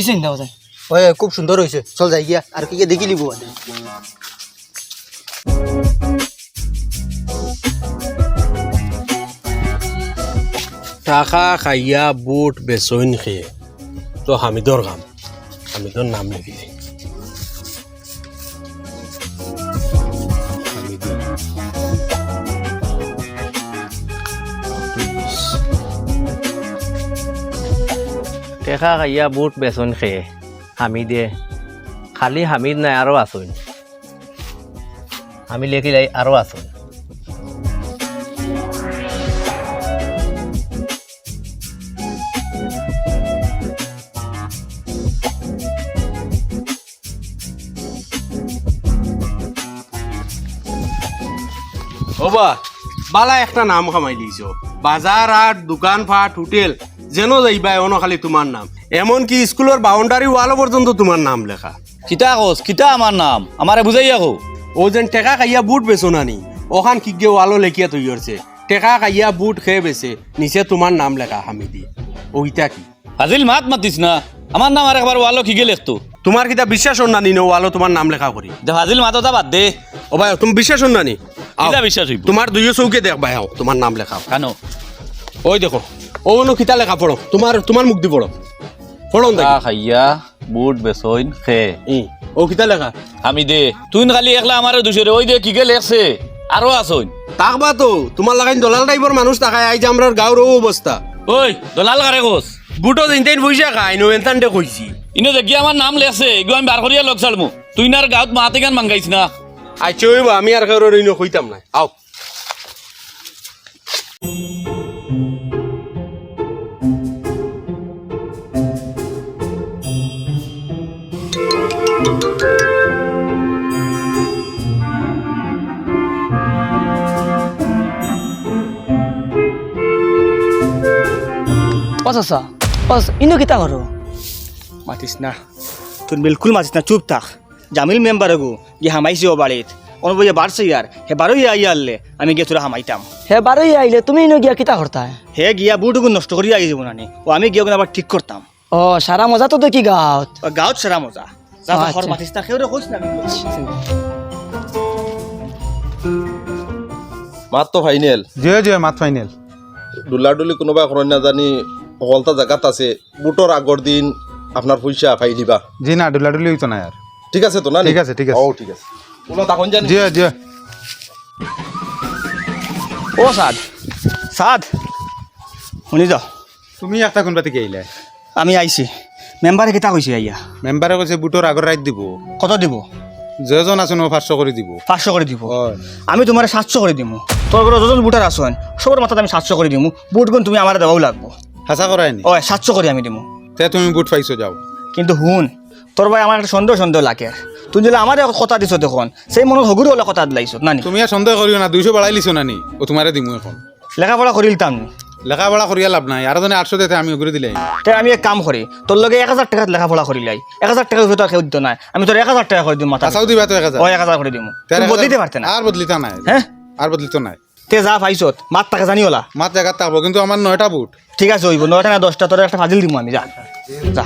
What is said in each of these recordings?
ওইছে না যায় ওই খুব সুন্দর হয়েছে চল যাই গিয়া। আর কি কি দেখি নিব টাকা খাইয়া বুট বেচইন খেয়ে তো হামিদর গাম হামিদর নাম লিখি টেকা খাইয়া বুট বেচন খেয়ে হামিদে খালি হামিদ নাই আরও আসুন আমি লেখিলাই আরও আসুন ওবা বালা একটা নাম কামাই দিছ। বাজার আর দোকান ফাট, হোটেল যেন যাইবা এমন খালি তোমার নাম। এমনকি স্কুলের বাউন্ডারি ওয়ালও পর্যন্ত তোমার নাম লেখা। কিতা কস কিতা আমার নাম? আমারে বুঝাই আকো ও যেন টেকা খাইয়া বুট বেচো নানি। ওখান কি গে ওয়ালও লেখিয়া তৈরি করছে টেকা খাইয়া বুট খেয়ে বেছে নিচে তোমার নাম লেখা হামিদি। ওইটা কি? ফাজিল মাত মাতিস না? আমার নাম আর একবার ওয়ালো কি গেলে তো। তোমার কিতা বিশ্বাস নানি নো ওয়ালও তোমার নাম লেখা করি দে ফাজিল মাতটা বাদ দে। ও ভাই তুমি বিশ্বাস নানি? আও। কিতা বিশ্বাস হইব? তোমার দুইও চৌকে দেখ ভাই তোমার নাম লেখা। কেন? ওই দেখো। ও নো কিতা লেখা পড়ো তোমার তোমার মুখ দি পড়ো পড়ো টা খাইয়া বুট বেসইন খে। ও কিতা লেখা। আমি দে তুই খালি একলা আমারে দুশরে ওই দে কি গে লেখছে? আরও আসইন তাকবা তো তোমার লাগাইন দলাল টাইপের মানুষ তাকায় আই যে আমরা গাঁর ও অবস্থা ওই দলাল কারে কস বুটো দিনতেন পয়সা খাই নো এনতান দে কইছি ইনো দেখি আমার নাম লেখছে এগুলো আমি বার করিয়া লগ চালমু। তুই না আর গাঁত মাতে গান মাঙ্গাইছ না? আচ্ছা ওই বা, আমি আর কারও রইনো কইতাম না আও। ও চাচা ইনো কিতা করো মাতিস না তুই বিলকুল মাতিস না চুপ থাক। জামিল মেম্বার গো গিয়ে হামাইছি ও বাড়িত অনুভব বাড়ছে ইয়ার হে বারো ইয়া আনলে আমি গিয়ে তোরা হামাইতাম। হে বারোই আইলে তুমি ইনো গিয়া কিতা করতা হে গিয়া বুটুকু নষ্ট করিয়া আই যাব নানি ও আমি গিয়ে আবার ঠিক করতাম ও সারা মজা তো দেখি গাঁত গাঁত সেরা মজা। যা। ঘর মাতিস না কইস না। মাত্র ফাইনেল জয় জয় মাত ফাইনেল ডুলাডুলি কোনোবা ঘৰত নাজানি সকলটা জেগাত আছে বুটৰ আগৰ দিন আপোনাৰ পইচা পাই দিবা। জি না ডুলাডুলি হইতো না আর ঠিক আছে তো না ঠিক আছে, ঠিক আছে। ও ঠিক আছে। কোনো তখন জানি জয় জয়। ও সাদ সাদ শুনি যাও তুমি একটা কোনবা থেকে আইলে আমি আইছি মেম্বারে কেটা কইছে আইয়া? মেম্বারে কৈছে বুটৰ আগৰ রাইট দিব। কত দিব? যেজন আছে ন পাঁচশো করে দিব। পাঁচশো করে দিব। আমি তোমার সাতশো করে দিমু। তোর যজন বুটার আসুন সবার মাথাতে আমি সাতশো করে দিমু। বুটগুন তুমি আমার দেওয়াও লাগবো। হাসা করাই নি? ও সাতশো করে আমি দিমু। তে তুমি বুট পাইছো যাও। কিন্তু হুন তোর ভাই আমার একটা সন্দেহ সন্দেহ লাগে। তুই যদি আমার কথা দিছ দেখুন সেই মনত হগুরি ওলা কথা দিলাইছ নানি তুমি আর সন্দেহ করিও না দুইশো বাড়াই লিছো নানি ও তোমারে দিমু এখন। লেখাপড়া করিলতাম লেখাপড়া করিয়া লাভ নাই আর জনে আটশো দিতে আমি ওগুলো দিলাই। তাই আমি এক কাম করি তোর লগে এক হাজার টাকা লেখাপড়া করিলাই এক হাজার টাকা তোর কেউ দিত নাই আমি তোর এক হাজার টাকা করে দিম মাথা আসাও দিবা তো এক হাজার ও এক হাজার করে দিমু। তে বদলিতে পারতে না? আর বদলিতা নাই। হ্যাঁ আর বদলিত নাই। তে যা পাইছত মাত টাকা জানি ওলা মাত জায়গা থাকব কিন্তু আমার নয়টা বুট। ঠিক আছে হইব নয়টা না দশটা তোর একটা ফাজিল দিমু আমি যা। যা।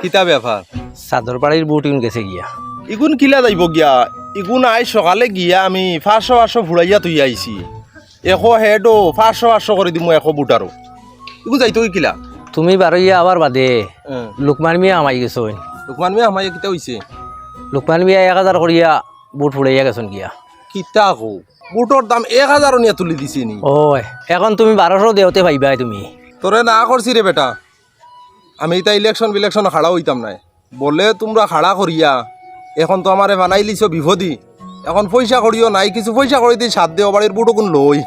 কিতা ব্যাপার চাদর পাড়ির বুট ইন গেছে গিয়া। ইগুন কিলা যাইব গিয়া? ইগুন আই সকালে গিয়া আমি পাঁচশো পাঁচশো ফুরাইয়া তুই আইছি এশ হেডো পাঁচশো পাঁচশো করে দিমু এশ বুটারও ইগু যাইতো কিলা? তুমি বারোইয়া আবার বাদে। লুকমান মিয়া আমাই গেছইন লোকমান মিয়া আমার কিতা হইছে লুকমান মিয়া এক হাজার করিয়া বুট ফুড়াইয়া গেছন গিয়া। কিতা কো বুটর দাম এক হাজারও নিয়ে তুলি দিছে নি? ওই এখন তুমি বারোশো দেওতে পাইবাই তুমি। তোরে না করছি রে বেটা। আমি এটা ইলেকশন বিলেকশন খাড়া হইতাম নাই। বলে তোমরা খাড়া করিয়া এখন তো আমারে বানাই লিছ বিভদি এখন পয়সা করিও নাই কিছু পয়সা করে দি সাত দেও বাড়ির বুটো কোন লই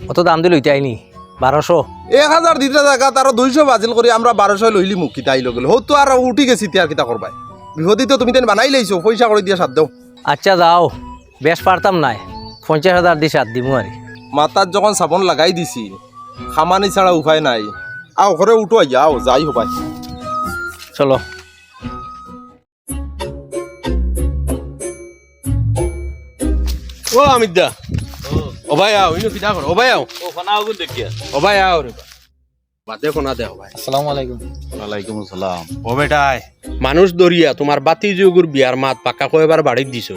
অত দাম দিল আইনি। বারোশো। এক হাজার দিতে জায়গা তার দুইশো বাজিল করে আমরা বারোশো লইলি মুখ কিতা আইলো গেল হতো আর উঠি গেছি তিয়ার কিতা করবাই বিভদি তো তুমি তেন বানাই লাইছো পয়সা করে দিয়া সাত দেও আচ্ছা যাও। বেশ পারতাম নাই। পঞ্চাশ হাজার দি সাত দিমু আর মাথার যখন সাবন লাগাই দিছি খামানি ছাড়া উপায় নাই। আও ঘরে উঠো আও যাই হবাই। চলো। ও অমিত দা ও ভাই আও ইনো কিটা কর ও ভাই আও। ও ফানা আগুন দেখিয়া ও ভাই আও রে বাদে কোনা দে ও ভাই আসসালামু আলাইকুম। ওয়ালাইকুম আসসালাম। ও বেটাই। মানুষ দরিয়া তোমার বাতি যুগুর বিয়ার মাত পাক্কা কয়বার বাড়িত দিছ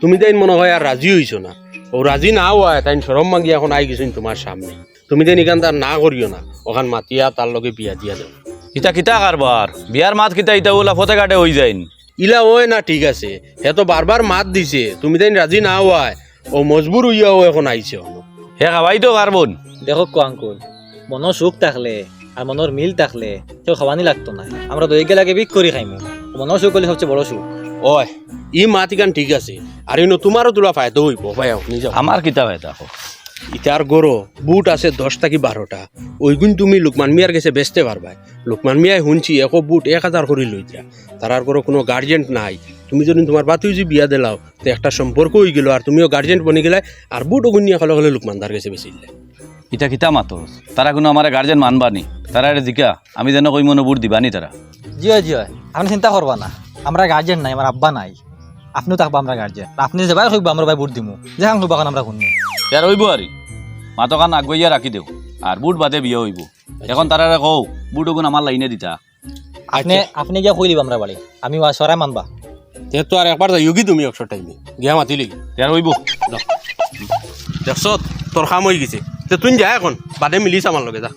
তুমি তাই মনে হয় আর রাজি হইছো না। ও রাজি না হয় তাই সরম মাগি এখন আই গেছেন তোমার সামনে। তুমি তাই নিকান তার না করিও না। ওখান মাতিয়া তার লগে বিয়া দিয়া দেও ইতা কিতা কারবার বিয়ার মাত কিতা ইতা ওলা ফতে কাটে হই যাইন। ইলা ওই না ঠিক আছে। হে তো বারবার মাত দিছে। তুমি তাই রাজি না হয় ও মজবুর হইয়া ও এখন আইছে হে খাবাই তো কার্বন। দেখো কো আঙ্কুল মনৰ সুখ থাকলে আর মনের মিল থাকলে কেউ খাওয়ানি লাগতো না আমরা তো একে বিক করে খাইমু। মনের সুখ হলে সবচেয়ে বড় সুখ। ওই ই মাত ইকান ঠিক আছে। আর ইনো তোমারও তোলা ফায়দা হইব। ভাই আপনি যাও আমার কিতা হয় দেখো ইতার গরো বুট আছে দশ কি বারোটা ওইগুন তুমি লোকমান মিয়ার কাছে বেচতে পারবা লোকমান মিয়াই শুনছি একো বুট এক হাজার করে লই দিয়া। তারার গরো কোনো গার্জেন্ট নাই। তুমি যদি তোমার বাতিও যদি বিয়া দিলাও তো একটা সম্পর্ক হয়ে গেল আর তুমিও গার্জেন্ট বনি গেলে আর বুট ওগুন নিয়ে হলে হলে লোকমানদার কাছে বেশি দিলে। ইতা কিতা মাতস তারা কোনো আমার গার্জেন মানবানি তারা এটা জিকা আমি যেন কই মনে বুট দিবানি তারা জি হয় জি হয় আপনি চিন্তা করবা না। আমরা গার্জেন নাই আমার আব্বা নাই। আপনিও থাকবা আমরা গার্জেন আপনি যে ভাই হইবা আমরা ভাই বুট দিমু। যে হাং হইবা আমরা শুনব ইয়ার হইব আরি মাতকান আগুয়াইয়া রাখি দেও আর বুট বাদে বিয়ে হইব। এখন তারা কও বুট ওগুন আমার লাইনে দিতা। আপনি আপনি গিয়া কই দিবা আমরা বাড়ি আমি সরাই মানবা। যেহেতু আর একবার যাইও কি তুমি একশো টাইমে গিয়া মাতিলি ইয়ার হইব। দেখছ তোর কাম হয়ে গেছে। তো তুই যা এখন বাদে মিলিস আমার লগে যা।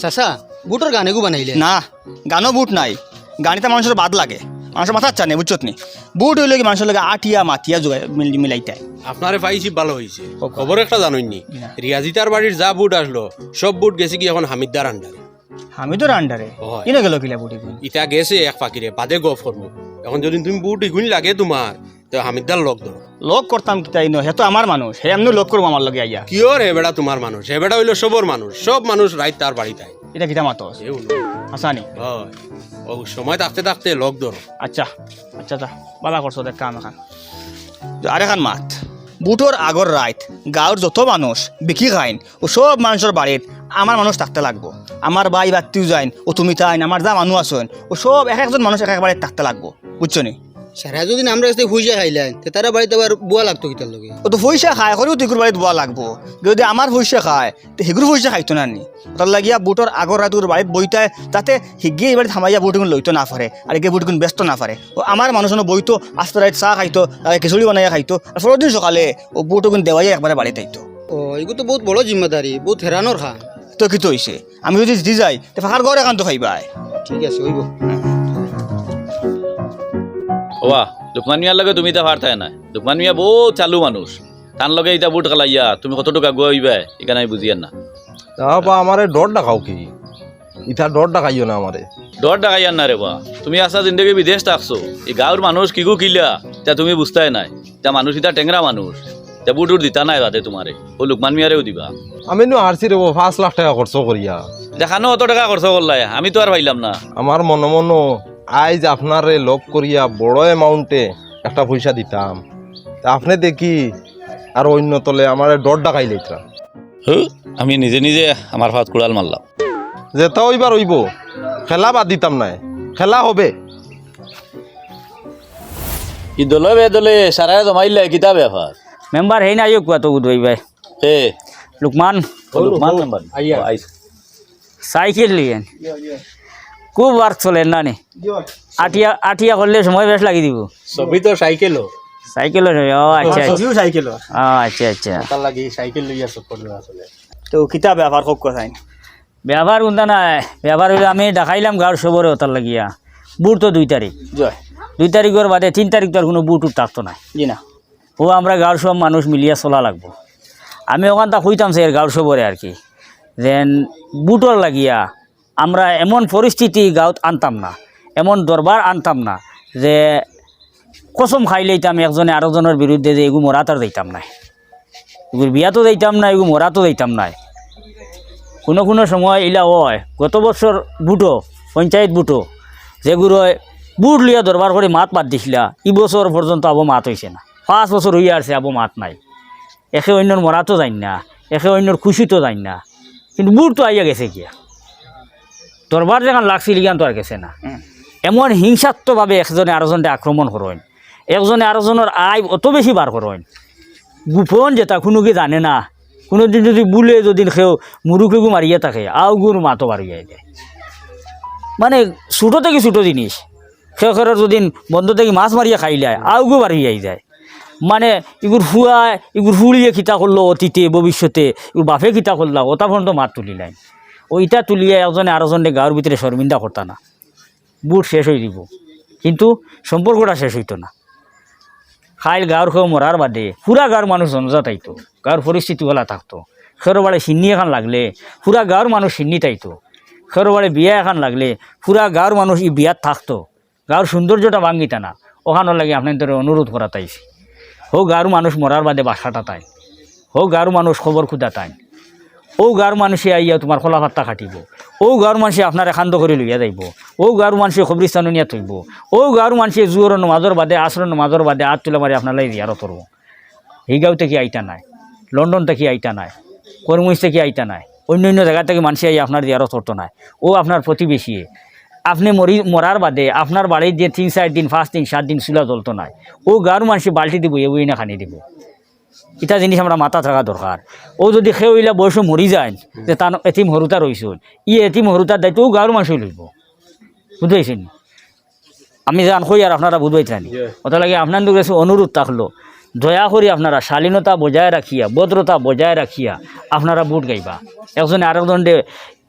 চাচা বুটর গান এগু বানাইলে। না গানও বুট নাই। গানিতে মানুষের বাদ লাগে। মানুষের মাথা চানে বুঝছত নি? বুট হইলে কি মানুষের লাগে আটিয়া মাতিয়া যোগায় মিল- মিলাইতাই আপনারে পাইছি ভালো হয়েছে খবর একটা জানোইনি। রিয়াজিতার বাড়ির যা বুট আসলো সব বুট গেছে কি এখন হামিদদার আন্ডারে আমি তো রান্ডারে। হয়। কিনে গেল কিলা বুটি ইটা গেছে এক পাখিরে বাদে গফ করব। এখন যদি তুমি বুট ইগুন লাগে তোমার তো হামিদদার লগ ধরো। লগ করতাম কিতাই ন হে তো আমার মানুষ হে এমনি লগ করব আমার লগে আইয়া। কিয়র হে বেড়া তোমার মানুষ হে বেড়া হইল সবর মানুষ সব মানুষ রাইত তার বাড়িতে আয়। এটা কিতা মাতস? এ হলো। আসানি হয়। ও সময় থাকতে থাকতে লগ ধরো আচ্ছা আচ্ছা তা বালা করছ দেখ কাম এখন। আর এখন মাত। বুটোর আগর রাইত গাঁৱৰ যত মানুষ বিকি খাইন ও সব মানুষের বাড়িত আমার মানুষ থাকতে লাগবো। আমার বাই বাত্তিও যাইন ও তুমি তাইন আমার যা মানুষ আছেন ও সব এক একজন মানুষ এক এক বাড়িতে থাকতে লাগবো। বুঝছ নি? সারা যদি আমরা কাছে হুইজা খাইলেন তে তারা বাড়িতে আবার বুয়া লাগতো কিতার লগে? ও তো পয়সা খায় করেও তিকুর বাড়িত বোয়া লাগবো। যদি আমার পয়সা খায় তো সেগুলো পয়সা খাইতো না নি? তার লাগিয়া বুটর আগর রাত ওর বাড়িত বইতায় যাতে হিগিয়ে এই বাড়িত থামাইয়া বুটগুন লইতো না পারে আর একে বুটগুন ব্যস্ত না পারে ও আমার মানুষ বইতো আস্তে রাত চাহ খাইতো খিচুড়ি বানাইয়া খাইতো আর পরের সকালে ও বুটগুন দেওয়াইয়া একবারে বাড়িতে আইতো। ও এগুলো তো বহুত বড় জিম্মেদারি বহুত হেরানোর খা তো কি তো হইছে। আমি যদি জিতি যাই তো ফাঁকার ঘর একান্ত খাইবাই ঠিক আছে হইব। ওয়া লুকমান মিয়ার লগে তুমি ইতা পারতাই না লুকমান মিয়া বহুত চালু মানুষ। তার লগে ইতা বুট খালাইয়া তুমি কতটুকু আগুয়া হইবা এখানে আমি বুঝিয়ান না। বা আমারে ডর ডাকাও কি? ইটা ডর ডাকাইও না আমারে। ডর ডাকাইয়ান না রে বা। তুমি আসা জিন্দগি বিদেশ থাকছো। এই গাঁৱৰ মানুষ কিগু কিলা তা তুমি বুঝতাই নাই। তা মানুষ ইতা টেংরা মানুষ। তা বুট উট দিতা নাই বাদে তোমারে ও লুকমান মিয়ারেও দিবা। আমি নো আরছি রে পাঁচ লাখ টাকা খরচ করিয়া দেখানো অত টাকা খরচ করলাই আমি তো আর পাইলাম না। আমার মনে মনে আইজ আপনারে লক করিয়া বড় অ্যামাউন্টে একটা পয়সা দিতাম। তা আপনি দেখি আর অন্য তলে আমার ডর ডাকাই লইতরা হু, আমি নিজে নিজে আমার ফাত কুড়াল মারলাম যেটা ওইবার হইব খেলা বাদ দিতাম নাই। খেলা হবে। ই দলে বে দলে সারায় জমাইলে কিতা ব্যাপার মেম্বার হেই না কুয়া তো উদয় ভাই হে লুকমান ও লুকমান মেম্বার সাইকেল লিয়েন খুব বার চলে না নি আটিয়া আটিয়া করলে সময় বেশ লাগি দিব সবই তো সাইকেলও সাইকেল ও আচ্ছা সাইকেল ও, আচ্ছা আচ্ছা তার লাগি সাইকেল লইয়া সব করবে আসলে তো কিতা ব্যাপার খুব কথাই ব্যবহার কোনটা নাই ব্যবহার হইলে আমি দেখাইলাম গাঁর সবরে ওটার লাগিয়া বুট তো দুই তারিখ দুই তারিখের বাদে তিন তারিখ তো আর কোনো বুট উট থাকতো না জি না ও আমরা গাঁর সব মানুষ মিলিয়া চলা লাগবো। আমি ওখান তা হইতাম সে গাঁর সবরে আর কি। যেন বুটর লাগিয়া আমরা এমন পরিস্থিতি গাঁত আনতাম না, এমন দরবার আনতাম না যে কসম খাই লইতাম একজনে আরেকজনের বিরুদ্ধে যে এগু মরাতার দিতাম নাই। এগুর বিয়াতো দিতাম না এগু মরাতো দিতাম নাই। কোনো কোনো সময় ইলা হয় গত বছর বুটো, পঞ্চায়েত বুটো যেগুলো বুট লিয়া দরবার করে মাত মাত দিছিলা ই বছর পর্যন্ত আবো মাত হয়েছে না। পাঁচ বছর হইয়া আছে আবো মাত নাই। একে অন্যর মরাতো যাই না একে অন্যর খুশিতো যাই না কিন্তু বুট তো আইয়া গেছে গিয়া। দরবার যেখান লাগছিল গিয়ান তো আর গেছে না। এমন হিংসাত্মকভাবে একজনে আরেকজনকে আক্রমণ করেন একজনে আরেকজনের আয় অত বেশি বার করেন। গোপন যেটা কোনো কি জানে না কোনো দিন যদি বুলে যদি সেও মুরুখুগু মারিয়ে থাকে আউগুর মাতো বাড়িয়ে যায়। মানে ছোটো থেকে ছোটো জিনিস খেরর যদি বন্ধ থেকে মাছ মারিয়া খাইলে আউগু বাড়িয়ে যায়। মানে এগুর ফুয়া এগুর ফুলিয়ে খিতা করল অতীতে, ভবিষ্যতে। এগুর বাপে খিতা করলা ওটা পর্যন্ত মার তুলি নাই ওইটা তুলিয়ে একজনে আরেকজনে গাঁর ভিতরে শর্মিন্দা করতা না। বুট শেষ হয়ে দিব। কিন্তু সম্পর্কটা শেষ হইতো না। খাইল গাঁর খেয়ে মরার বাদে পুরা গাঁর মানুষ জনজাত আইতো গাঁর পরিস্থিতি ওলা থাকতো। খেরো বাড়ি সিন্নি এখন লাগলে পুরা গাঁর মানুষ সিন্নি তাইতো খেরো বাড়ি বিয়া এখন লাগলে পুরা গাঁর মানুষ ই বিয়াত থাকতো। গাঁর সৌন্দর্যটা ভাঙ্গিতা না। ওখানে লাগে আপনাদের অনুরোধ করা তাইছি হো গাঁর মানুষ মরার বাদে বাসাটা তাই। হো গাঁর মানুষ খবর খুদা তাই। ও গাঁর মানুষে আইয়া তোমার খোলা ভাত্তা খাটিব। ও গাঁর মানুষে আপনার একান্ত করে লইয়া যাইব। ও গাঁর মানুষে খবরিস্তান নিয়া থইব। ও গাঁর মানুষে জুয়র নমাজর বাদে, আসর নমাজর বাদে আট তুলে মারি আপনার লাই জিয়ারত করব। এই গাঁও থেকে আইতা নাই, লন্ডন থেকে আইতা নাই কর্মইস থেকে আইতা নাই অন্য অন্য জায়গা থেকে মানুষ আই আপনার জিয়ারত করতো নাই। ও আপনার প্রতিবেশী। আপনি মরি মরার বাদে আপনার বাড়ির যে তিন চার দিন পাঁচ দিন সাত দিন চুলা জ্বলতো নাই ও গাঁর মানুষে বাল্টি দিব এ না খানি দিব। এটা জিনিস আমরা মাথা থাকা দরকার। ও যদি সে ওইলা বয়স মরি যায় যে তার এতিম হরুতা রইছিল ই এতিম হরুতার দায়িত্ব ও গাঁর মানুষই লইব। বুঝাইছেন আমি জান কই আর আপনারা বুঝবাইছেন ওটা লাগে আপনাদের কাছে অনুরোধ থাকল দয়া করে আপনারা শালীনতা বজায় রাখিয়া ভদ্রতা বজায় রাখিয়া আপনারা বুট গাইবা। একজনে আরেকজনে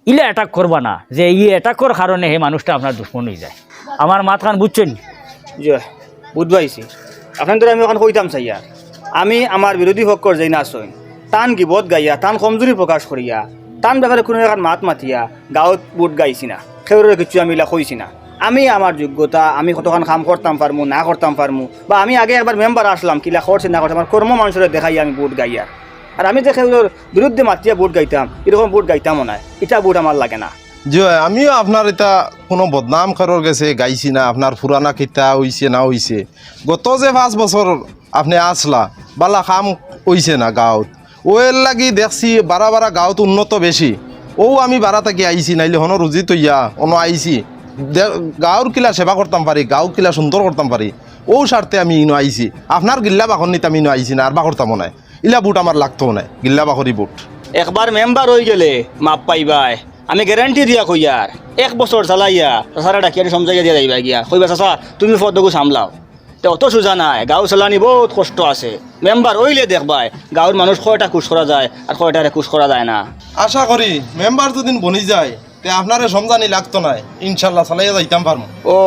ইলে অ্যাটাক করবা না। যে ই অ্যাটাক করার কারণে হে মানুষটা আপনার দুশ্মন হয়ে যায়। আমার মাত খান বুঝছেন যে বুধবাইছি আপনাদের আমি এখন কইতাম চাইয়া আমি আমার বিরোধী পক্ষর যাই না টান গিবত গাইয়া টান কমজোরি প্রকাশ করিয়া টান ব্যাপারে কোনো এখন মাত মাতিয়া, গাঁৱত বুট গাইছি না সেউরে কিছু আমি ইলা কইছি না। আমি আমার যোগ্যতা, আমি কতক্ষণ কাম করতাম পারমু না করতাম পারমু বা আমি আগে একবার মেম্বার আসলাম, কিলা করছি না করছি আমার কর্ম মানুষের দেখাই আমি বুট গাইয়া। আর আমি যে সেগুলোর বিরুদ্ধে মাতিয়া বুট গাইতাম, এরকম বুট গাইতামও না এটা বুট আমার লাগে না। যে, আমিও আপনার এটা কোনো বদনাম কারোর গেছে, গাইছি না, আপনার পুরানা কিতা হইছে না হইছে। গত যে পাঁচ বছর আপনি আসলা, বালা কাম হইছে না গাঁৱত। ও এর লাগি দেখছি বারা বারা গাঁৱত উন্নত বেশি ও আমি বারা থাকি আইছি নাইলে হন রুজি তৈয়া, অন আইছি গাঁৱৰ কিলা সেবা করতাম পারি গাঁও কিলা সুন্দর করতাম পারি ও স্বার্থে আমি ইনো আইছি। আপনার গিল্লা বাখন নিতে আমি ইনো আইছি না আর বা করতামও নাই। ইলা বুট আমার লাগতো নাই গিল্লা বাকরি বুট। একবার মেম্বার হয়ে গেলে মাপ পাইবাই। আমি গ্যারান্টি দিয়া কইয়ার এক বছর চালাইয়া চাষারা ডাকিয়া সমজাইয়া দিয়া যাইবা গিয়া। কইবা চাষা তুমি ফদগু সামলাও। তে অত সোজা নাই গাঁও চালানি বহুত কষ্ট আছে। মেম্বার হইলে দেখবাই গাঁৱৰ মানুষ কয়টা কুশ করা যায় আর কয়টারে কুশ করা যায় না। আশা করি মেম্বার যদি বনি যায়। তে আপনারে সমজানি লাগতো নাই ইনশাল্লাহ চালাইয়া যাইতাম পারমু। ও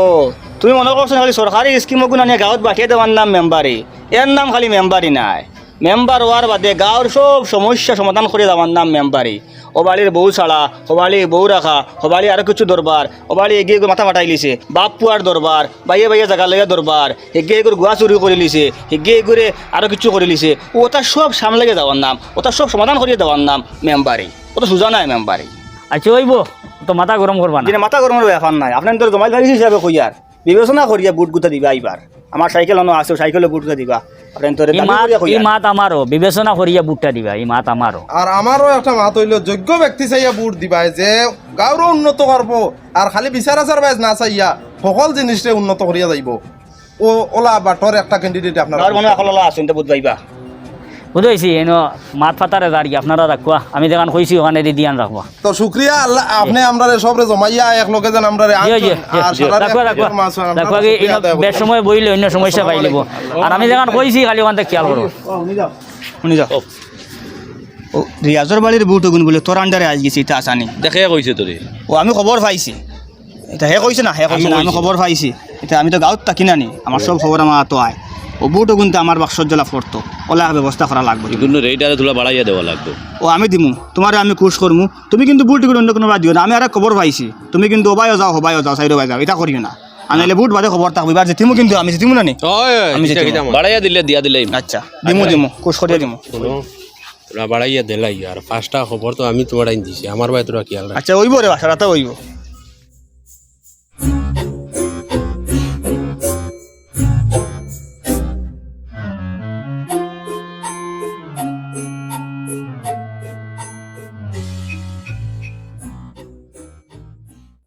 তুমি মনে করছ খালি সরকারি স্কিমও গুণ নিয়ে গাঁৱত বাঠিয়ে দেওয়ার নাম মেম্বারি? এর নাম খালি মেম্বারি নাই। মেম্বার হওয়ার বাদে গাঁৱৰ সব সমস্যা সমাধান করে দেওয়ার নাম মেম্বারি। ওবাড়ির বউ ছাড়া ওবাড়ি বউ রাখা ওবাড়ি আরও কিছু দরবার ওবাড়ি এগিয়ে গিয়ে মাথা ফাটাই লিছে বাপ পুয়ার দরবার বাইয়ে বাইয়ে জায়গা লইয়া দরবার এগিয়ে এগুলো গুয়া চুরি করে লিছে এগিয়ে এগুরে আরও কিছু করে লিছে ওটা সব সামলাগে দেওয়ার নাম ওটা সব সমাধান করিয়ে দেওয়ার নাম মেম্বারি। ওটা সোজা নাই মেম্বারি। আচ্ছা ওইব তো মাথা গরম করবা না। মাথা গরমের ব্যাপার নাই। আপনার তো জমাই হিসাবে কইয়ার বিবেচনা করিয়া বুট গুতা দিবা এইবার। আমার সাইকেল অন্য আছে সাইকেলে বুট গুতা দিবা। আপনার এই মাত আমারও। বিবেচনা করিয়া বুটটা দিবা। এই মাত আমারও। আর আমারও একটা মাত হইল যোগ্য ব্যক্তি চাইয়া বুট দিবাই যে গাঁৱৰো উন্নত করব আর খালি বিচার আচার বাইজ না চাইয়া সকল জিনিসে উন্নত করিয়া যাইব। ও ওলা বাটর একটা ক্যান্ডিডেট আপনার আছেন বুট পাইবা। বুঝাইছি এনো মাত ফাটারে দাঁড়িয়ে আপনারা রাখবা আমি যেখান কইছি ওখানে দিয়ান রাখবা। তো শুক্রিয়া আল্লাহ আপনি আমরারে সবরে জমাইয়া এক লগে যেন রাখবা রাখবা রাখবা কি বেশ সময় বইলে অন্য সমস্যা পাই লিব আর আমি যেখান কইছি খালি ওখান থেকে খেয়াল করব শুনি যাও। ও রিয়াজর বাড়ির বুট গুণ বলে তোর আন্ডারে আজ গেছি এটা আসানি দেখে কইছে তোরে। ও আমি খবর পাইছি। এটা হে কইছে না হে কইছে না আমি খবর পাইছি। এটা আমি তো গাঁৱত থাকি নানি আমার সব খবর আমার তো আয় ও বুট গুনতে আমার বাক্সর জ্বলা পড়তো ওলা ব্যবস্থা করা লাগবে। কিন্তু রেট আরে তোলা বাড়াইয়া দেওয়া লাগবে। ও আমি দিমু। তোমারে আমি কোর্স করমু। তুমি কিন্তু বুট করে অন্য কোনো দিও না। আমি আর খবর পাইছি। তুমি কিন্তু ওবাইও যাও হবাইও যাও সাইডো বাই যাও। এটা করিও না। আমি নাহলে বুট বাদে খবর থাকব। এবার যেতিমু কিন্তু আমি যেতিমু না নি? আমি বাড়াইয়া দিলে দিয়া দিলে। আচ্ছা দিমু দিমু। কোর্স করিয়া দিমু। তোরা বাড়াইয়া দিলাই। আর পাঁচটা খবর তো আমি তোমার আইন দিছি। আমার ভাই তোরা খেয়াল আচ্ছা ওইব রে বাসারাতে ওইব।